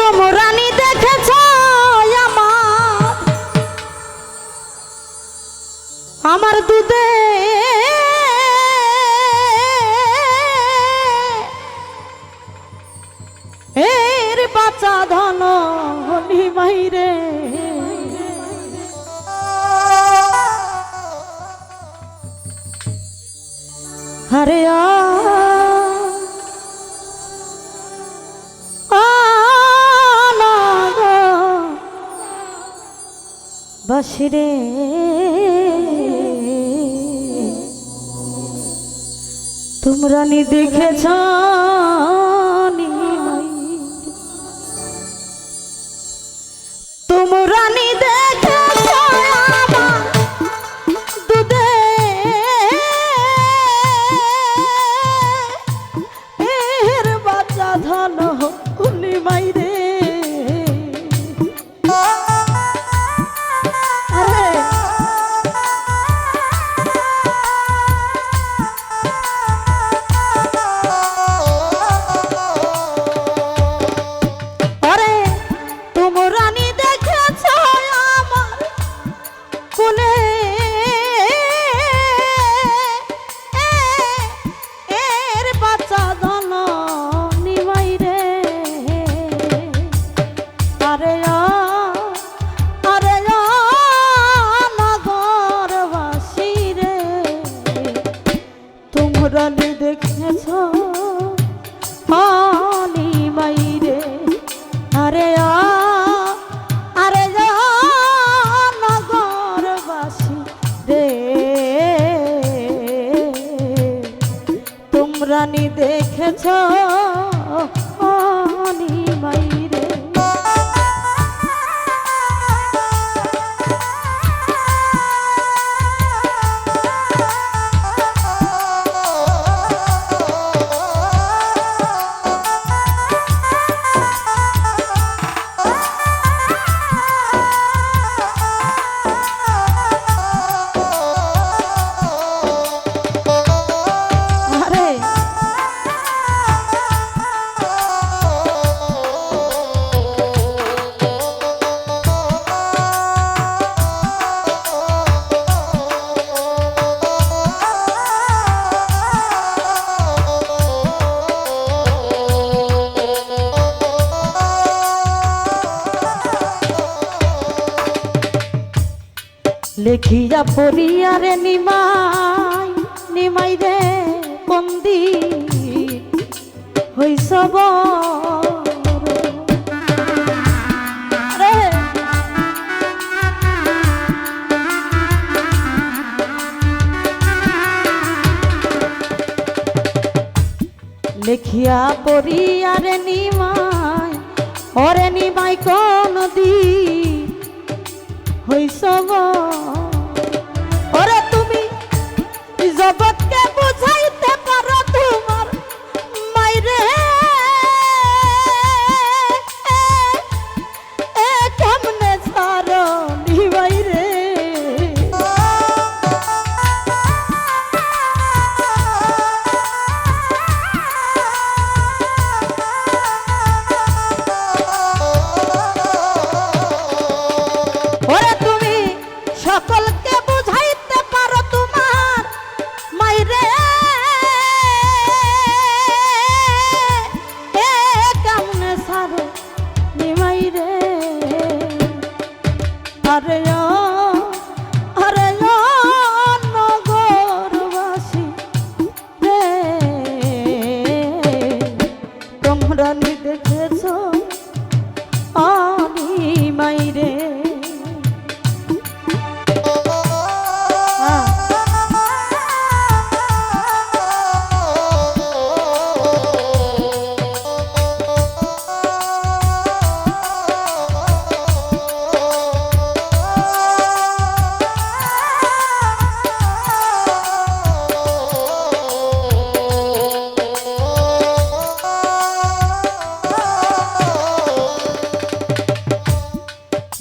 তোমরা নি দেখেছ আমার? দুধে। এর বাচ্চা ধন হলি মাইরে। হরে আ বসরে তোমরা নি দেখেছ তোমরা নি দেখেছ? পানি রে আরে আরে নগরবাসী রে। তোমরা নি দেখেছ? লেখিয়া পড়িয়ারে নিমাই নিমাই রে বন্দি। হইসব লেখিয়া পড়িয়ারে নিমাই ওরে নিমাই কোন দি হইসব জগৎকে তোমরা দেখেছ আমি মাইরে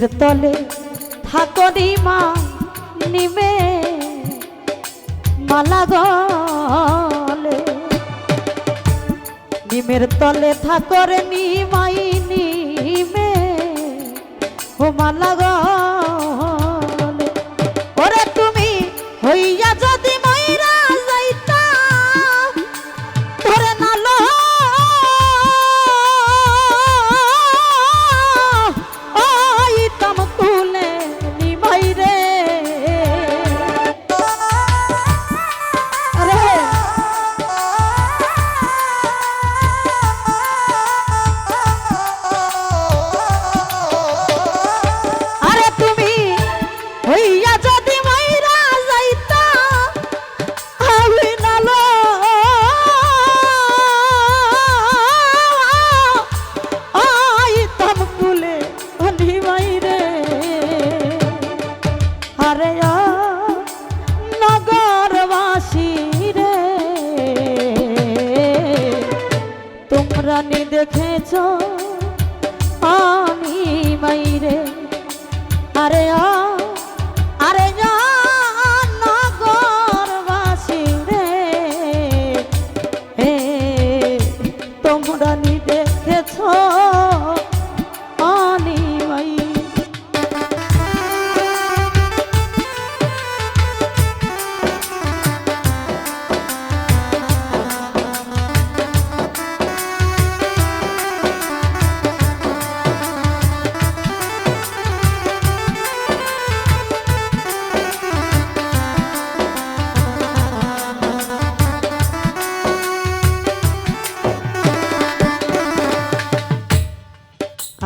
নিমের তলে থাকো নিমা নিমে মালা গলে। নিমের তলে থাকো রে নিমাই নিমে ও মালা তোমরা নি দেখেছ? আমি মাইরে আরে আ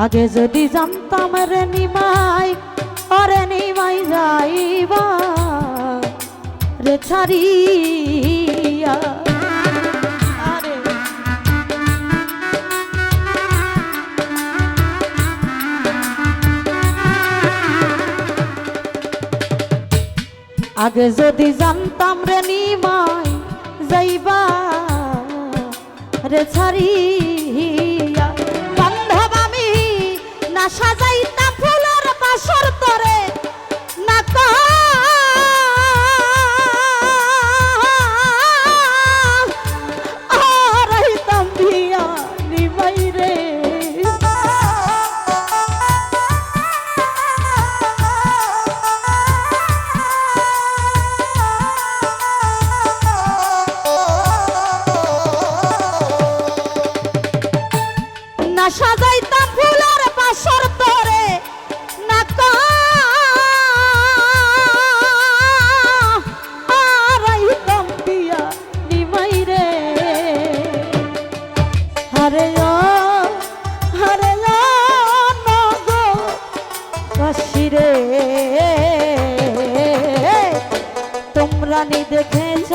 আগে যদি জানতাম রে নিমাই, অরে নিমাই যাইবা, রে ছাড়িয়া। আগে যদি জানতাম রে নিমাই যাইবা, রে ছাড়িয়া। না কাশিরে তোমরা নি দেখেছ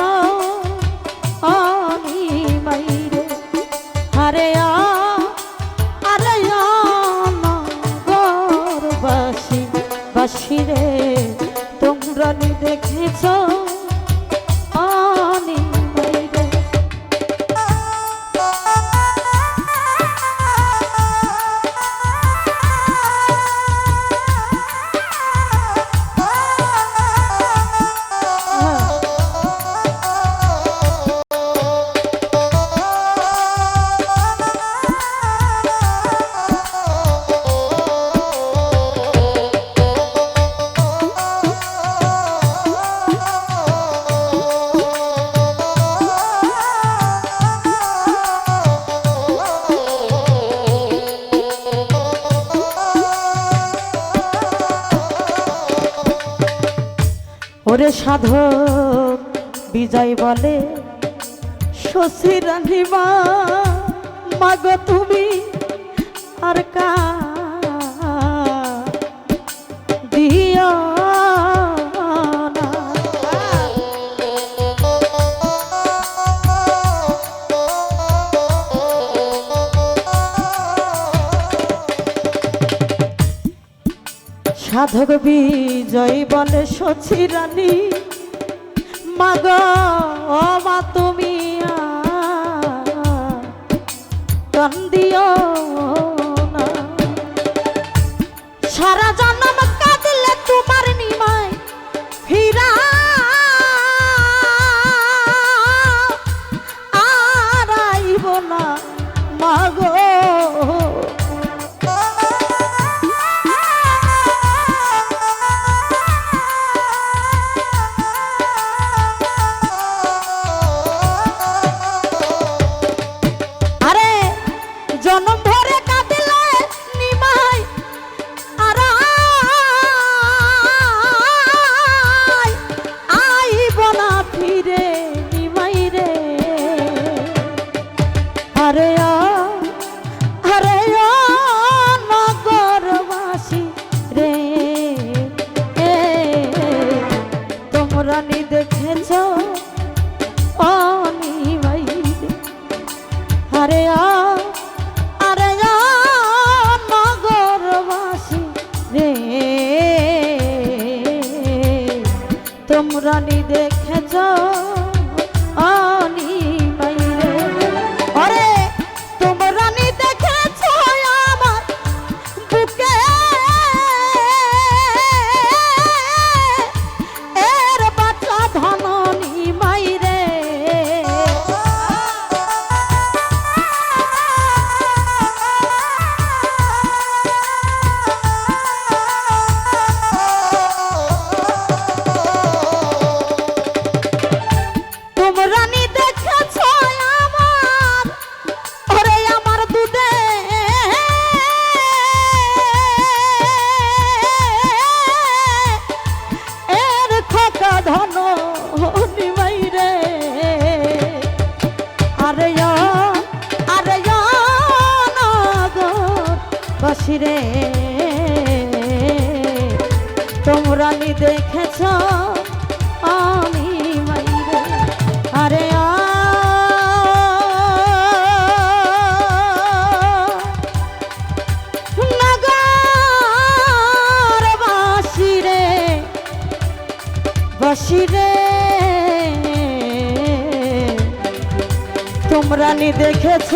ওরে সাধক বিজয় বলে শশী রানিমা মাগো তুমি আর সাধক বিজয় বলে সচি রানী। মাগ ও মা তুমি কান্দিও রানী দেখেছ অনিমাই হারে আ দেখেছ? আমি মাইরে আরে নগর বাসিরে বাসিরে তোমরা নি দেখেছ?